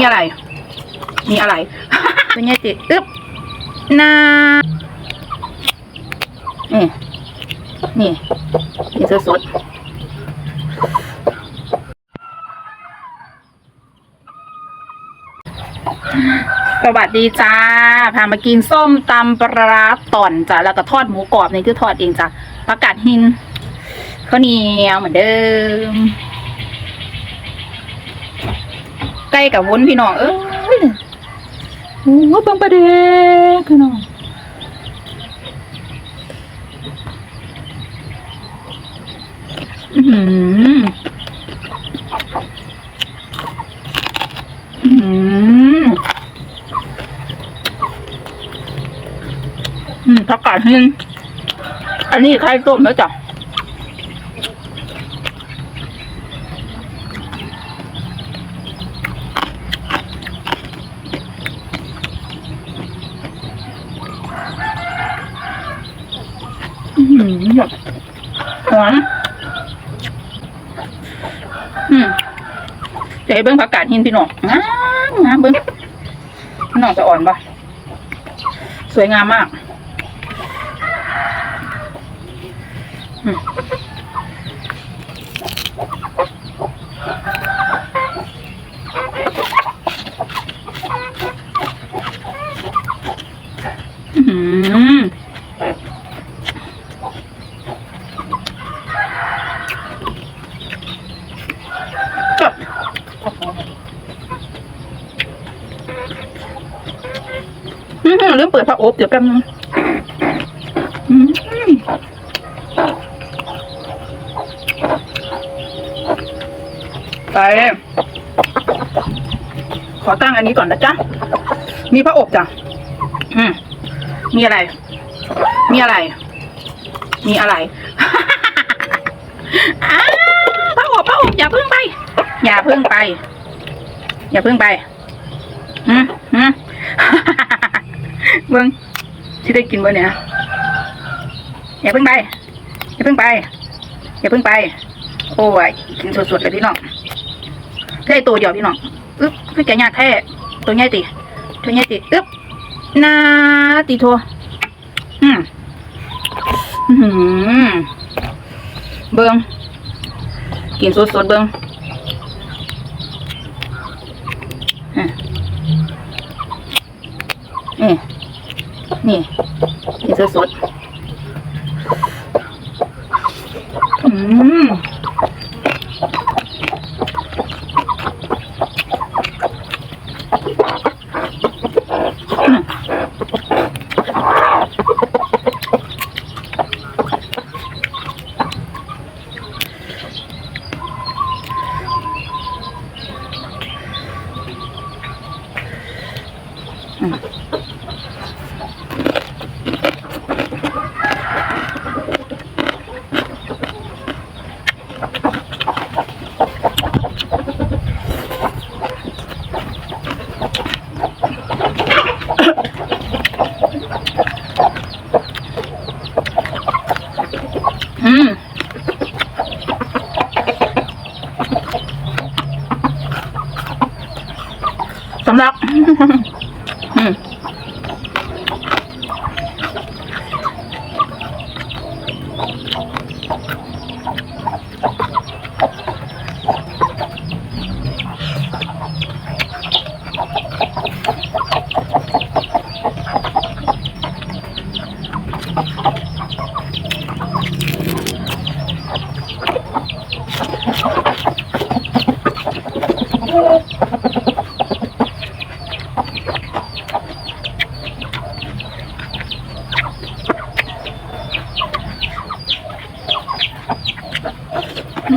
มีอะไร มีอะไร เป็นไงติอึ๊บนานี่ นี่นี่สดๆสวัสดีจ้า พามากินส้มตำปลาร้าต่อนจ้ะ แล้วก็ทอดหมูกรอบนี่คือทอดเองจ้ะประกาศหินข้าวเหนียวเหมือนเดิม ใกล้กับวุ้นพี่น้องเอ้ยโอ้โหปังประเดกพี่น้องอือหืออื้อหืออืมผักกาดหินอันนี้ไข่ต้มแล้วจ้ะ แบบหอมอืมจะให้เบิ้งผักกาดหินพี่น้องงามงามเบิ้งพี่น้องจะอ่อนปะสวยงามมาก อืมอื้อหือจบ อือหือลืมเปิดผักอบเดี๋ยวแป๊บนึงอืมไป ขอตั้งอันนี้ก่อนนะจ๊ะ มีพระอบจ้ะ อืม มีอะไร มีอะไร มีอะไรอ้าวพระอบพระอบอย่าพิ่งไป อย่าพิ่งไป อย่าพิ่งไป อืมอืมเบิ้งที่ได้กินบ่เนี่ยอย่าเพิ่งไปอย่าเพิ่งไปอย่าเพิ่งไป โอ้ยกินสดๆเลยพี่น้องแค่ตัวเดียวพี่น้องอึ๊บคือแกยากแค่ตัวใหญ่ติตัวใหญ่ติอึ๊บนาติโทอืมอื้อหือเบิ้งกินสดๆเบิ้งอะ นี่ นี่นี่สดๆอืม อืม สำหรับ อืม อื้อ ก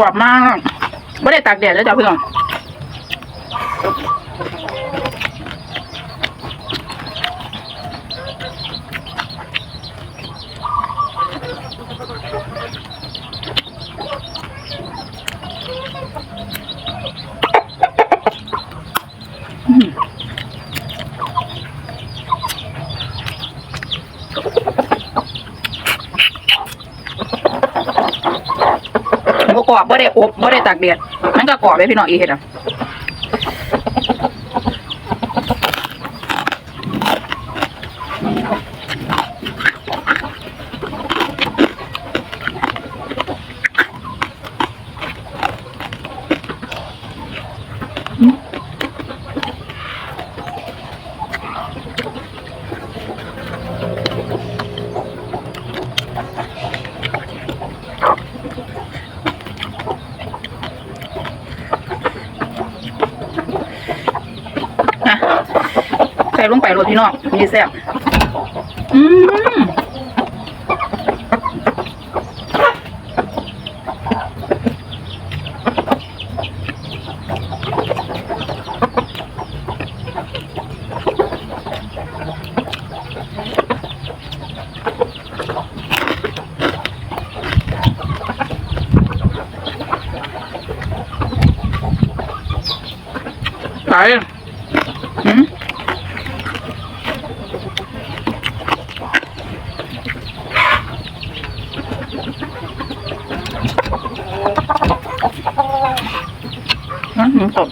รอบมากไม่ได้ตากแดดแล้วจ้ะเพื่อ บ่กรอบม่ได้อบไม่ได้ตากแดดมันก็กรอบเลพี่น้องอีเห็ดอะ ใส่ลงไปรสพี่น้องมีแซ่บอืมไปอื มอืมสด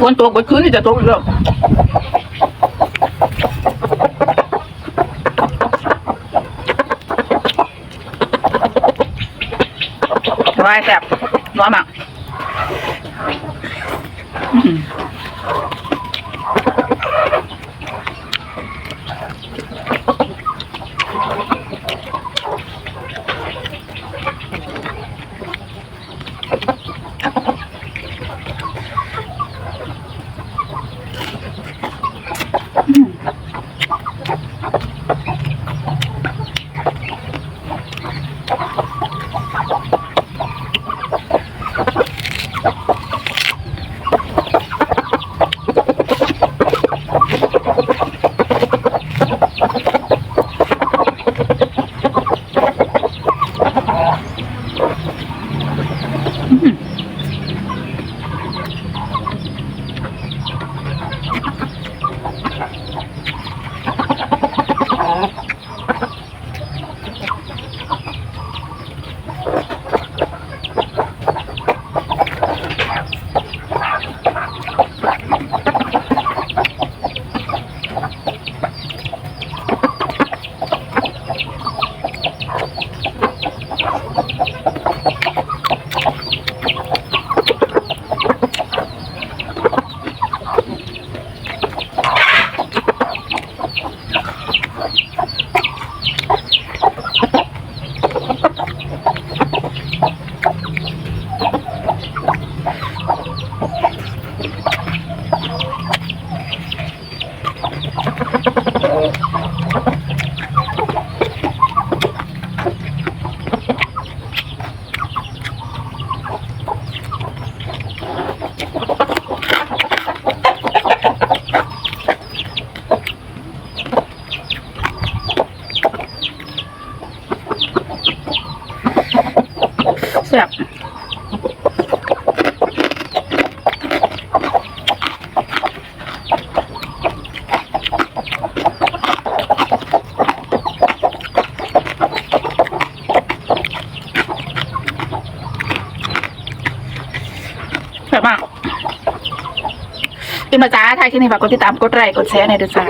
ฝนตกเมื่อคืนนี่จะตกอีกแล้วสบายแซ่บร้อนมาก Ha ha ha ha! อิมมาจ้าไทยที่นี่ฝากกดติดตามกดไลค์กดแชร์ในอยเด้วยจ้า